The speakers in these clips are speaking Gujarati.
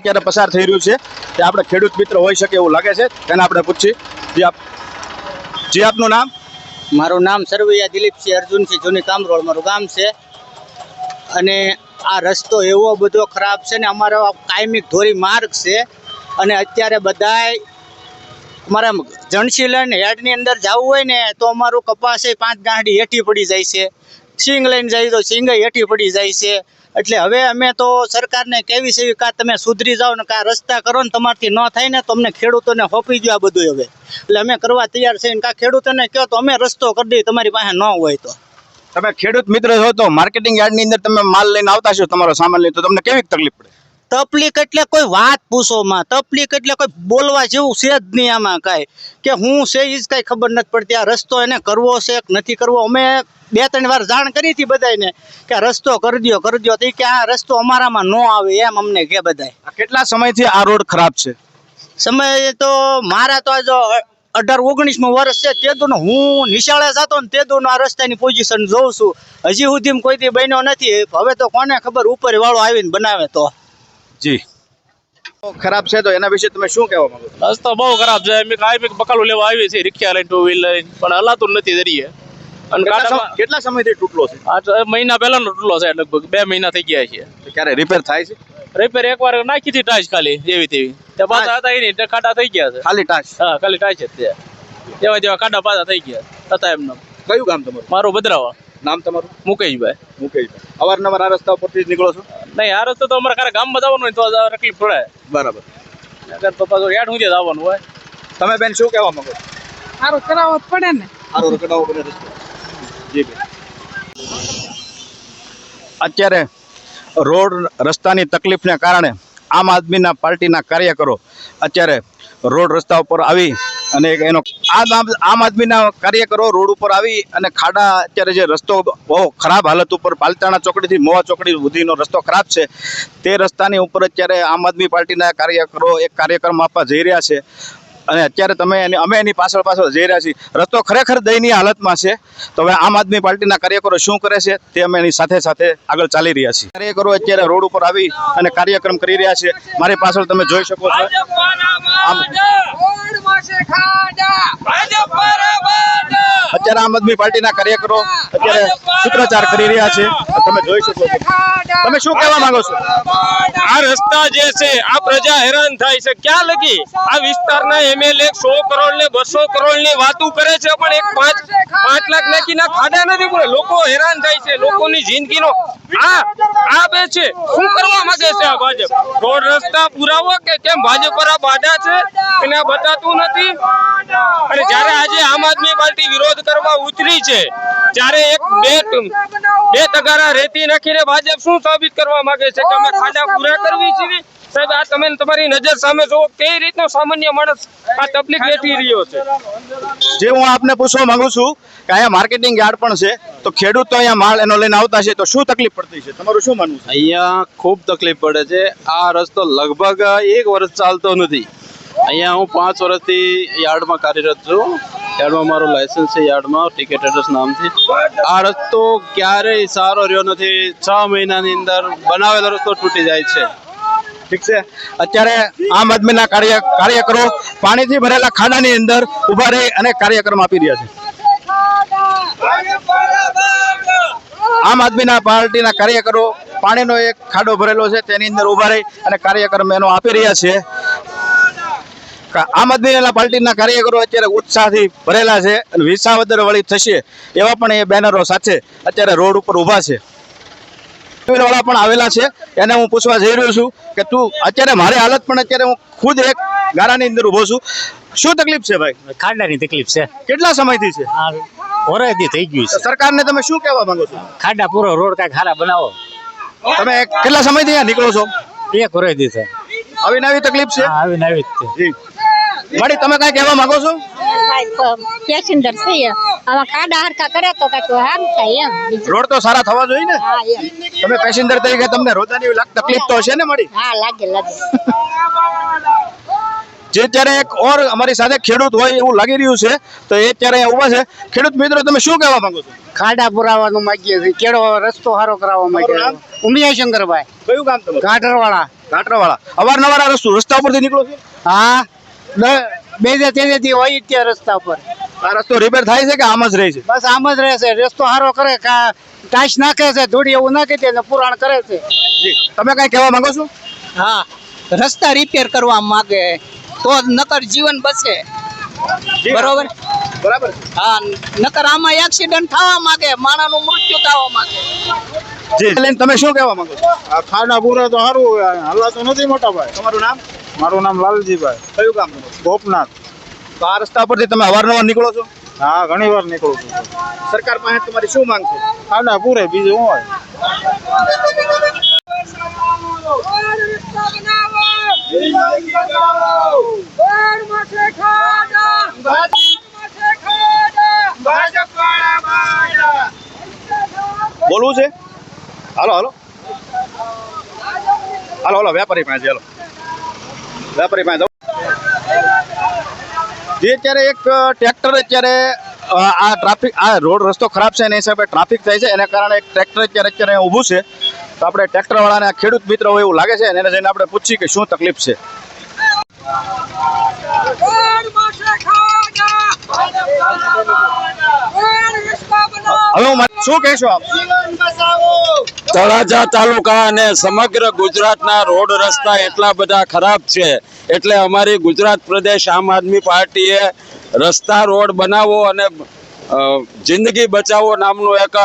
અત્યારે પસાર થઈ રહ્યું છે. તે આપણે ખેડૂત મિત્ર હોઈ શકે એવું લાગે છે. તેને આપણે પૂછીએ. જી આપ આપનું નામ? મારું નામ સરવૈયા દિલીપસિંહ અર્જુનસિંહ જૂની કામરોળ મારું ગામ છે. અને આ રસ્તો એવો બધો ખરાબ છે ને અમારો કાયમિક ધોરી માર્ગ છે. અને અત્યારે બધાય અમારા જણસી લઈને હેડની અંદર જવું હોય ને તો અમારું કપાસ પાંચ ગાંઠી હેઠી પડી જાય છે. સિંગ લઈને જાય તો સિંગ હેઠી પડી જાય છે. એટલે હવે અમે તો સરકારને કેવી છે કાં તમે સુધરી જાઓ ને કાં રસ્તા કરો ને તમારથી ન થાય ને તો અમને ખેડૂતોને હોપી દો આ બધું હવે. એટલે અમે કરવા તૈયાર છે ને કાં ખેડૂતોને કહો તો અમે રસ્તો કરી દઈએ તમારી પાસે ન હોય તો. તમે ખેડૂત મિત્ર છો તો માર્કેટિંગ યાર્ડની અંદર તમે માલ લઈને આવતા છો તમારો સામાન લઈને તો તમને કેવી તકલીફ પડે? તકલીફ એટલે કોઈ વાત પૂછો માં. તકલીફ એટલે કોઈ બોલવા જેવું છે જ નહીં આમાં કાંઈ. કે હું છે એ જ કાંઈ ખબર નથી પડતી. આ રસ્તો એને કરવો છે નથી કરવો? અમે બે ત્રણ વાર જાણ કરી હતી બધાને કે આ રસ્તો કરી દો કરી દો તો કે આ રસ્તો અમારામાં ન આવે એમ અમને કે બધાય. આ કેટલા સમયથી આ રોડ ખરાબ છે? સમય તો મારા તો જો અઢાર ઓગણીસમું વર્ષ છે. તે દુનો હું નિશાળે જતો ને તે દુનો આ રસ્તાની પોઝિશન જોઉં છું. હજી સુધી કોઈ દી બન્યો નથી. હવે તો કોને ખબર ઉપર વાળો આવીને બનાવે તો. જી. ખરાબ છે તો એના વિશે તમે શું કહેવા માંગો રસ્તો બહુ ખરાબ છે. અમે કાંઈ બકાલું લેવા આવી છે રિક્ષા લઈને ટુ વ્હીલ લઈને. પણ હલાતું નથી દરિયે. અને કેટલા સમયથી તૂટલો છે? આ મહિના પહેલાનો તૂટલો છે લગભગ બે મહિના થઈ ગયા છે. ક્યારે રિપેર થાય છે? રિપેર એકવાર નાખી હતી ટાચ ખાલી જેવી તેવી. પાછા હતા એની ખાડા થઈ ગયા છે. ખાલી ટાચ હા ખાલી ટાચ જ તે જેવા જેવા કાઢા પાછા થઈ ગયા હતા એમનો. કયું ગામ તમારું? મારું બદરાવા નામ તમારું? મુકેશભાઈ. મુકેશભાઈ. અવારનવાર આ રસ્તા ઉપરથી જ નીકળો છો? નહીં આ રસ્તો તો અમારે ખરે ગામમાં જવાનું હોય તો તકલીફ પડે. બરાબર. અગર તો પાછું યાદ સુધી આવવાનું હોય. તમે બેન શું કહેવા માંગો સારું કરાવવો પડે ને. સારું રખડાવો પડે રસ્તો. અત્યારે રોડ રસ્તાની તકલીફને કારણે આમ આદમીના પાર્ટીના કાર્યકરો અત્યારે રોડ રસ્તા ઉપર આવી અને એનો આમ આદમીના કાર્યકરો રોડ ઉપર આવી અને ખાડા અત્યારે જે રસ્તો બહુ ખરાબ હાલત ઉપર પાલતાણા ચોકડીથી મોવા ચોકડી સુધીનો રસ્તો ખરાબ છે. તે રસ્તાની ઉપર અત્યારે આમ આદમી પાર્ટીના કાર્યકરો એક કાર્યક્રમ આપવા જઈ રહ્યા છે. અને અત્યારે તમે એની અમે એની પાછળ પાછળ જઈ રહ્યા છીએ. રસ્તો ખરેખર દયનીય હાલતમાં છે. તો હવે આમ આદમી પાર્ટીના કાર્યકરો શું કરે છે તે અમે એની સાથે સાથે આગળ ચાલી રહ્યા છીએ. કાર્યકરો અત્યારે રોડ ઉપર આવી અને કાર્યક્રમ કરી રહ્યા છે. મારી પાછળ તમે જોઈ શકો છો. આમ અત્યારે આમ આદમી પાર્ટીના કાર્યકરો અત્યારે સૂત્રોચ્ચાર કરી રહ્યા છે. તમે જોઈ શકો છો. તમે શું કહેવા માંગો છો? આ રસ્તા જે છે આ પ્રજા હેરાન થાય છે. ક્યાં લગી? આ વિસ્તારના એમએલએ 100 કરોડ ને બસો કરોડની વાતો કરે છે પણ એક પાંચ પાંચ લાખ નાખીના ખાડા નથી પડે લોકો હેરાન થાય છે. લોકોની જિંદગીનો આ આ બે છે. શું કરવા માંગે છે આ ભાજપ? રોડ રસ્તા પુરાવો કે કેમ? ભાજપ પર આ બાધા છે? એને આ બતાતું નથી. અને જ્યારે આજે આમ આદમી પાર્ટી વિરોધ કરવા ઉતરી છે ત્યારે એક બે બે તગારા રેતી નાખીને ભાજપ શું સાબિત કરવા માંગે છે કે અમે ખાડા પૂરા કરવી છે સાહેબ આ તમે તમારી નજર સામે જોવો કઈ રીતનો સામાન્ય માણસ આ તકલીફ વેઠી રહ્યો છે? જે હું આપને પૂછવા માંગુ છું કે અહીંયા માર્કેટિંગ યાર્ડ પણ છે તો ખેડૂતો અહીંયા માલ એનો લઈને આવતા છે તો શું તકલીફ પડતી છે? તમારું શું માનવું છે? અહીંયા ખૂબ તકલીફ પડે છે. આ રસ્તો લગભગ એક વર્ષ ચાલતો નથી. અહીંયા હું પાંચ વર્ષથી યાર્ડમાં કાર્યરત છું. યાર્ડમાં મારું લાયસન્સ છે યાર્ડમાં, ટિકિટ એડ્રેસ નામથી. આ રસ્તો ક્યારેય સારો રહ્યો નથી. છ મહિનાની અંદર બનાવેલો રસ્તો તૂટી જાય છે. ઠીક છે. અત્યારે આમ આદમીના કાર્ય, કાર્યકરો પાણીથી ભરેલા ખાડાની અંદર ઊભા રહી અને કાર્યક્રમ આપી રહ્યા છે. આમ આદમીના પાર્ટીના કાર્યકરો પાણીનો એક ખાડો ભરેલો છે, તેની અંદર ઊભા રહી અને કાર્યક્રમ એનો આપી રહ્યા છે. આમ આદમી પાર્ટીના કાર્યકરો અત્યારે ઉત્સાહથી ભરેલા છે અને વિસાવદર વળી થશે એવા પણ એ બેનરો સાથે અત્યારે રોડ ઉપર ઊભા છે. વાળા પણ આવેલા છે. એને હું પૂછવા જઈ રહ્યો છું કે તું અત્યારે મારી હાલત પણ અત્યારે હું ખુદ એક ગારાની અંદર ઊભો છું. શું તકલીફ છે ભાઈ? ખાડાની તકલીફ છે. કેટલા સમયથી છે? ઓરાયથી થઈ ગયું છે. સરકારને તમે શું કહેવા માંગો છો? ખાડા પૂરો રોડ કાંઈક ખારા બનાવો. તમે કેટલા સમયથી અહીંયા નીકળો છો? એક ઓરાયથી છે. આવી નવી તકલીફ છે? આવી નવી જ છે. માડી તમે કઈ કહેવા માંગો છો? પેસેન્જર છે આમાં ખાડા હરખા કરે તો કંઈક સારું થાય એમ. રોડ તો સારા થવા જોઈએ ને? હા એમ. તમે પેસેન્જર તરીકે તમને રોજાની લાગ- તકલીફ તો હશે ને મળી હા લાગે લાગે. જે અત્યારે એક ઓર અમારી સાથે ખેડૂત હોય એવું લાગી રહ્યું છે તો એ અત્યારે ઊભા ઊભા છે. ખેડૂત મિત્રો તમે શું કહેવા માંગો છો? ખાડા પુરાવાનું માંગીએ છીએ. કેળો રસ્તો સારો કરાવવા માંગીએ? ઉમિયા શંકરભાઈ કયું કામ તમે ઘાટરવાળા કાટરાવાળા અવારનવાર આ રસ્તો રસ્તા ઉપરથી નીકળો છો? હા. બે હજાર તે દી હોય જ ત્યાં રસ્તા પર આ રસ્તો રિપેર થાય છે કે આમ જ રહે છે? બસ આમ જ રહેશે રસ્તો સારો કરે કા ટાઈસ નાખે છે ધૂળી એવું નાખી દે ને પુરાણ કરે છે. તમે કઈ કહેવા માંગો છો? હા. રસ્તા રિપેર કરવા માંગે તો જ નકર જીવન બચે. બરોબર? બરાબર હા નકર આમાં એક્સિડન્ટ થવા માંગે માણસનું મૃત્યુ થવા માંગે. જી. તમે શું કહેવા માંગો છો? આ ખાડા પૂરા તો સારું હલાતું નથી મોટા ભાઈ. તમારું નામ? મારું નામ લાલજીભાઈ. કયું કામ કરો ગોપનાથ. તો આ રસ્તા પરથી તમે અવારનવાર નીકળો છો? હા ઘણી વાર નીકળું છું. સરકાર પાસે તમારી શું માંગ છે? ખાડા પૂરે બીજું શું હોય? બોલવું છે? હાલો હાલો. હાલો હાલો વેપારી પાસે હાલો. વેપારી પાસે જે અત્યારે એક ટ્રેક્ટર અત્યારે આ ટ્રાફિક આ રોડ રસ્તો ખરાબ છે એના હિસાબે ટ્રાફિક થાય છે. એના કારણે એક ટ્રેક્ટર અત્યારે અત્યારે ઊભું છે. તો આપણે ટ્રેક્ટરવાળાને આ ખેડૂત મિત્ર હોય એવું લાગે છે અને એને જઈને આપણે પૂછીએ કે શું તકલીફ છે. હવે હું શું કહેશો આપ? તળાજા તાલુકા અને સમગ્ર ગુજરાતના રોડ રસ્તા એટલા બધા ખરાબ છે. એટલે અમારી ગુજરાત પ્રદેશ આમ આદમી પાર્ટીએ રસ્તા રોડ બનાવો અને જિંદગી બચાવો નામનું એક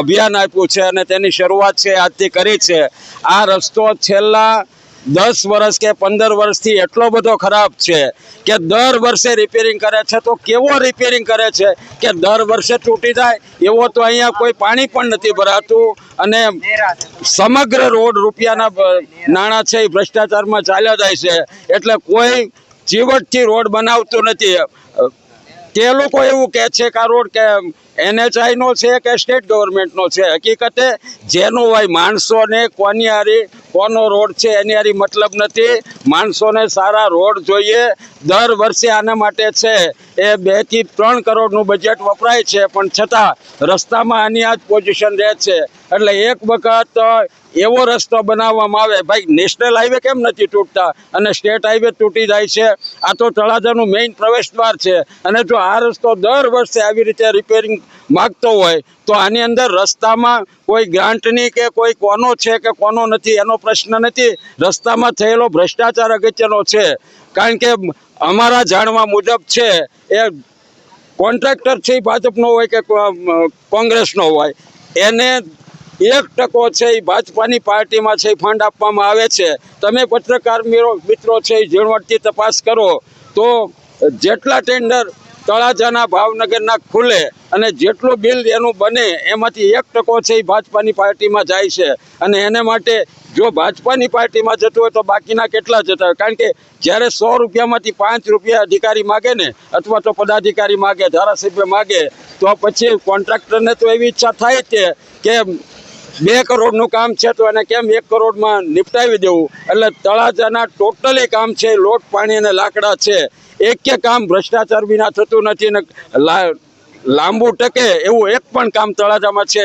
અભિયાન આપ્યું છે અને તેની શરૂઆત છે, આજથી કરી છે. આ રસ્તો છેલ્લા દસ વર્ષ કે પંદર વર્ષથી એટલો બધો ખરાબ છે કે દર વર્ષે રિપેરિંગ કરે છે, તો કેવો રિપેરિંગ કરે છે કે દર વર્ષે તૂટી જાય, એવો તો અહીંયા કોઈ પાણી પણ નથી ભરાતું અને સમગ્ર રોડ રૂપિયાના નાણાં છે એ ભ્રષ્ટાચારમાં ચાલ્યા જાય છે. એટલે કોઈ ચીવટથી રોડ બનાવતું નથી. તે લોકો એવું કહે છે કે આ રોડ કે એનએચઆઈનો છે કે સ્ટેટ ગવર્મેન્ટનો છે? હકીકતે જેનો હોય માણસોને કોની હારી, કોનો રોડ છે એની હારી મતલબ નથી. માણસોને સારા રોડ જોઈએ. દર વર્ષે આના માટે છે. એ બેથી ત્રણ કરોડનું બજેટ વપરાય છે. પણ છતાં રસ્તામાં આની આ જ પોઝિશન રહે છે. એટલે એક વખત એવો રસ્તો બનાવવામાં આવે. ભાઈ નેશનલ હાઈવે કેમ નથી તૂટતા? અને સ્ટેટ હાઈવે તૂટી જાય છે. આ તો તળાજાનું મેઇન પ્રવેશ દ્વાર છે. અને જો આ રસ્તો દર વર્ષે આવી રીતે રિપેરિંગ માગતો હોય, તો આની અંદર રસ્તામાં કોઈ ગ્રાન્ટની કે કોઈ કોનો છે કે કોનો નથી, એનો પ્રશ્ન નથી. રસ્તામાં થયેલો ભ્રષ્ટાચાર અગત્યનો છે. કારણ કે અમારા જાણવા મુજબ છે, એ કોન્ટ્રાક્ટર છે ભાજપનો હોય કે કોંગ્રેસનો હોય. એને એક ટકો છે એ ભાજપાની પાર્ટીમાં છે ફંડ આપવામાં આવે છે. તમે પત્રકાર મિત્રો છે, એ ઝીણવટથી તપાસ કરો તો જેટલા ટેન્ડર તળાજાના ભાવનગરના ખુલે અને જેટલું બિલ એનું બને, એમાંથી એક ટકો છે એ ભાજપાની પાર્ટીમાં જાય છે. અને એને માટે જો ભાજપાની પાર્ટીમાં જતું હોય તો બાકીના કેટલા જતા હોય? કારણ કે જ્યારે સો રૂપિયામાંથી પાંચ રૂપિયા અધિકારી માગે ને, અથવા તો પદાધિકારી માગે, ધારાસભ્ય માગે, તો પછી કોન્ટ્રાક્ટરને તો એવી ઈચ્છા થાય છે કે બે કરોડનું કામ છે તો એને કેમ એક કરોડમાં નિપટાવી દેવું? એટલે તળાજાના ટોટલી કામ છે લોટ પાણી અને લાકડા છે. એક કે કામ ભ્રષ્ટાચાર વિના થતું નથી ને લાંબુ ટકે એવું એક પણ કામ તળાજામાં છે.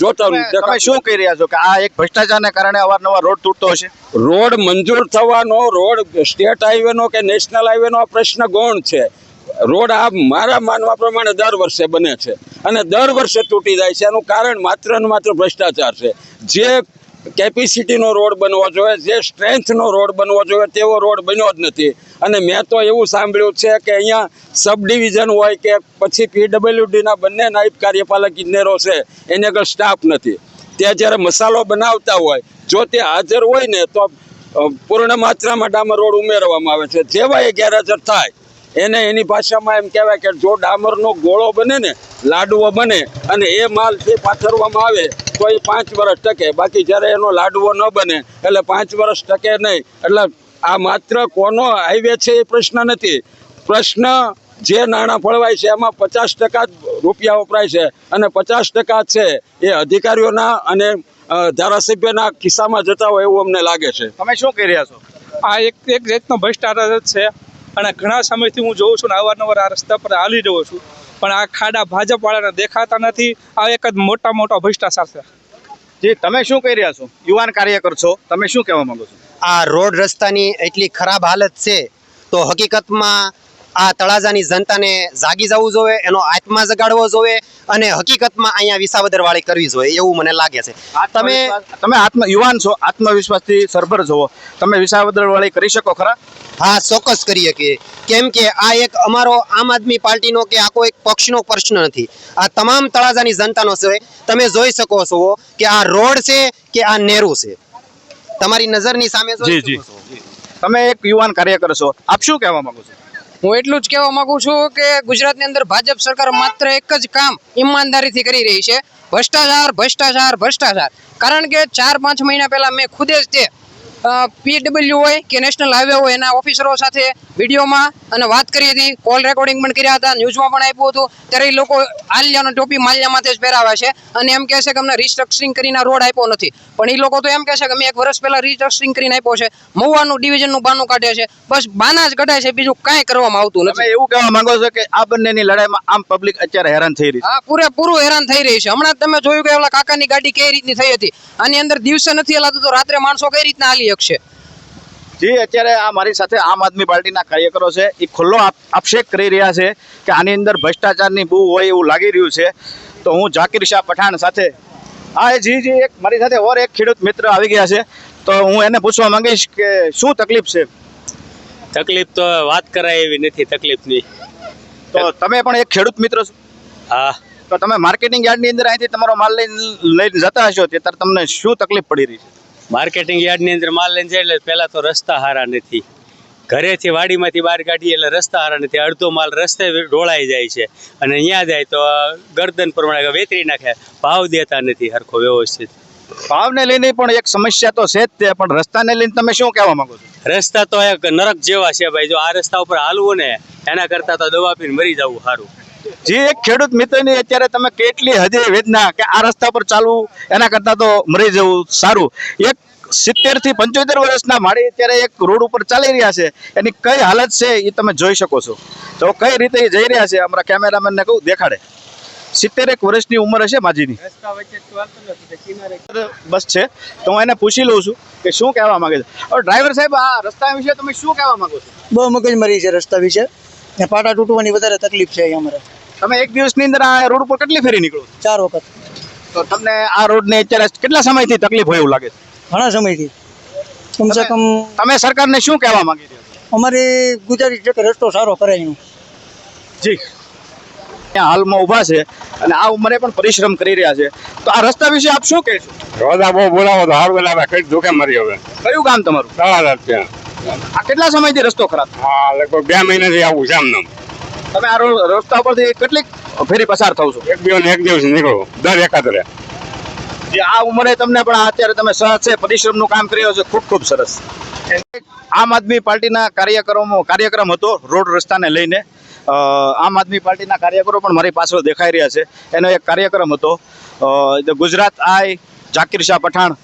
જોતા તમે શું કહી રહ્યા છો? કે આ એક ભ્રષ્ટાચારને કારણે અવારનવાર રોડ તૂટતો હશે? રોડ મંજૂર થવાનો રોડ સ્ટેટ હાઈવેનો કે નેશનલ હાઈવેનો આ પ્રશ્ન ગૌણ છે. રોડ આ મારા માનવા પ્રમાણે દર વર્ષે બને છે. અને દર વર્ષે તૂટી જાય છે. એનું કારણ માત્ર ને માત્ર ભ્રષ્ટાચાર છે. જે કેપેસિટીનો રોડ બનવો જોઈએ, જે સ્ટ્રેન્થનો રોડ બનવો જોઈએ, તેવો રોડ બન્યો જ નથી. અને મેં તો એવું સાંભળ્યું છે કે અહીંયા સબ ડિવિઝન હોય કે પછી પીડબ્લ્યુડીના બંને નાયબ કાર્યપાલક ઇજનેરો છે. એને આગળ સ્ટાફ નથી. ત્યાં જ્યારે મસાલો બનાવતા હોય, જો તે હાજર હોય ને તો પૂર્ણ માત્રામાં ડામર રોડ ઉમેરવામાં આવે છે. જેવા એ ગેરહાજર થાય એને એની ભાષામાં એમ કહેવાય કે જો ડામરનો ગોળો બને ને લાડવો બને અને એ માલ જે પાથરવામાં આવે તો એ પાંચ વર્ષ ટકે. બાકી જ્યારે એનો લાડવો ન બને એટલે પાંચ વર્ષ ટકે નહીં. એટલે આ માત્ર કોનો હાઈવે છે એ પ્રશ્ન નથી. પ્રશ્ન જે નાણાં ફળવાય છે એમાં પચાસ ટકા જ રૂપિયા વપરાય છે. અને પચાસ ટકા છે એ અધિકારીઓના અને ધારાસભ્યના ખિસ્સામાં જતા હોય એવું અમને લાગે છે. તમે શું કહી રહ્યા છો? આ એક એક રીતનો ભ્રષ્ટાચાર જ છે. અને ઘણા સમયથી હું જોઉં છું ને અવારનવાર આ રસ્તા પર હાલી રહ્યો છું. પણ આ ખાડા ભાજપવાળાને દેખાતા નથી. આ એક જ મોટા મોટો ભ્રષ્ટાચાર છે. જી તમે શું કહી રહ્યા છો? યુવાન કાર્યકર છો. તમે શું કહેવા માંગો છો? આ રોડ રસ્તાની એટલી ખરાબ હાલત છે તો હકીકતમાં આ તળાજાની જનતાને જાગી જવું જોઈએ એનો આત્મા જગાડવો જોઈએ અને હકીકતમાં અહીંયા વિસાવદર વાળી કરવી જોઈએ એવું મને લાગે છે. તમે તમે આત્મ યુવાન છો આત્મવિશ્વાસથી સરભર છો તમે વિસાવદર વાળી કરી શકો ખરા? હા ચોક્કસ કરી શકીએ. કેમ કે આ એક અમારો આમ આદમી પાર્ટીનો કે આ કોઈ પક્ષનો પ્રશ્ન નથી. આ તમામ તળાજાની જનતાનો છે. તમે જોઈ શકો છો કે આ રોડ છે કે આ નેરું છે. તમારી નજરની સામે જોઈ. શકો છો. તમે એક યુવાન કાર્યકર છો. આપ શું કહેવા માંગો છો? હું એટલું જ કહેવા માંગુ છું કે ગુજરાતની અંદર ભાજપ સરકાર માત્ર એક જ કામ ઈમાનદારીથી કરી રહી છે. ભ્રષ્ટાચાર ભ્રષ્ટાચાર ભ્રષ્ટાચાર. કારણ કે ચાર પાંચ મહિના પહેલા મેં ખુદે જ તે પીડબ્લ્યુ હોય કે નેશનલ હાઈવે હોય એના ઓફિસરો સાથે વિડીયોમાં અને વાત કરી હતી. કોલ રેકોર્ડિંગ પણ કર્યા હતા ન્યૂઝમાં પણ આપ્યું હતું. ત્યારે એ લોકો આલિયાનો ટોપી માલ્યામાંથી જ પહેરાવે છે. અને એમ કહે છે કે અમને રિસ્ટ્રક્ચરિંગ કરીને રોડ આપ્યો નથી. પણ એ લોકો તો એમ કહે છે કે અમે એક વર્ષ પહેલાં રિસ્ટ્રક્ચરિંગ કરીને આપ્યો છે. મહુવાનું ડિવિઝનનું બાનું કાઢે છે. બસ બાના જ કઢાય છે. બીજું કાંઈ કરવામાં આવતું નથી. એવું કહેવા માંગો છો કે આ બંનેની લડાઈમાં આમ પબ્લિક અત્યારે હેરાન થઈ રહી છે? હા પૂરેપૂરું હેરાન થઈ રહી છે. હમણાં તમે જોયું કે ઓલા કાકાની ગાડી કઈ રીતની થઈ હતી? આની અંદર દિવસે નથી હલાતું તો રાત્રે માણસો કઈ રીતના હાલી શકશે જી અત્યારે આ મારી સાથે આમ આદમી પાર્ટીના કાર્યકરો છે. એ ખુલ્લો આક્ષેપ કરી રહ્યા છે કે આની અંદર ભ્રષ્ટાચારની બહુ હોય એવું લાગી રહ્યું છે. તો હું જાકીર શાહ પઠાણ સાથે હા એ જી જી એક મારી સાથે ઓર એક ખેડૂત મિત્ર આવી ગયા છે. તો હું એને પૂછવા માંગીશ કે શું તકલીફ છે? તકલીફ તો વાત કરાય એવી નથી તકલીફની. તો તમે પણ એક ખેડૂત મિત્ર છો? હા. તો તમે માર્કેટિંગ યાર્ડની અંદર અહીંથી તમારો માલ લઈને લઈને જતા હશો ત્યારે તમને શું તકલીફ પડી રહી છે? માર્કેટિંગ યાર્ડની અંદર માલ લઈને જાય એટલે પહેલાં તો રસ્તા હારા નથી. ઘરેથી વાડીમાંથી બહાર કાઢીએ એટલે રસ્તા હારા નથી. અડધો માલ રસ્તે ઢોળાઈ જાય છે. અને અહીંયા જાય તો ગરદન પ્રમાણે વેતરી નાખે. ભાવ દેતા નથી હરખો વ્યવસ્થિત. ભાવને લઈને પણ એક સમસ્યા તો છે જ તે. પણ રસ્તાને લઈને તમે શું કહેવા માંગો છો? રસ્તા તો એક નરક જેવા છે ભાઈ. જો આ રસ્તા ઉપર હાલવું ને એના કરતાં તો દવા પીને મરી જવું સારું. જે એક ખેડૂત મિત્રની અત્યારે તમે કેટલી હદે વેદના કે આ રસ્તા પર ચાલવું, એના કરતાં તો મરી જવું સારું. એક સિત્તેરથી પંચોતેર વર્ષના માળી અત્યારે એક રોડ ઉપર ચાલી રહ્યા છે. એની કઈ હાલત છે એ તમે જોઈ શકો છો. તો કઈ રીતે એ જઈ રહ્યા છે અમારા કેમેરામેનને કહું, દેખાડે. સિત્તેર એક વર્ષની ઉંમર હશે માજીની. બસ છે. તો હું એને પૂછી લઉં છું કે શું કહેવા માંગે છે. ડ્રાઈવર સાહેબ, આ રસ્તા વિશે તમે શું કહેવા માંગો છો? બહુ મગજમારી છે રસ્તા વિશે. પાટા તૂટવાની વધારે તકલીફ છે અહીંયા અમારે. તમે એક દિવસની અંદર આ રોડ ઉપર કેટલી ફેરી નીકળો ચાર વખત. તો તમને આ રોડને અત્યારે કેટલા સમયથી તકલીફ હોય એવું લાગે છે? ઘણા સમયથી. કમસે કમ તમે સરકારને શું કહેવા માંગી રહ્યા અમારી ગુજારી છે કે રસ્તો સારો કરે એનું. જી. ત્યાં હાલમાં ઊભા છે અને આ ઉંમરે પણ પરિશ્રમ કરી રહ્યા છે. તો આ રસ્તા વિશે આપ શું કહેશો રોજા બહુ બોલાવો તો હાર બોલાવે કઈ દુખે મરી હવે. કયું ગામ તમારું? તળાજા ત્યાં. આ કેટલા સમયથી રસ્તો ખરાબ હા લગભગ બે મહિનાથી આવું છે આમને તમે આ રસ્તા ઉપરથી કેટલીક ફેરી પસાર થાવ છો? એક દિવસ એક દિવસ નીકળો. દર એકાદરે જે આ ઉંમરે તમને પણ અત્યારે તમે સહજ છે પરિશ્રમનું કામ કર્યો છે. ખૂબ ખૂબ સરસ. આમ આદમી પાર્ટીના કાર્યક્રમો કાર્યક્રમ હતો રોડ રસ્તાને લઈને. આમ આદમી પાર્ટીના કાર્યકરો પણ મારી પાછળ દેખાઈ રહ્યા છે. એનો એક કાર્યક્રમ હતો. ગુજરાત આઈ જાકીર શાહ પઠાણ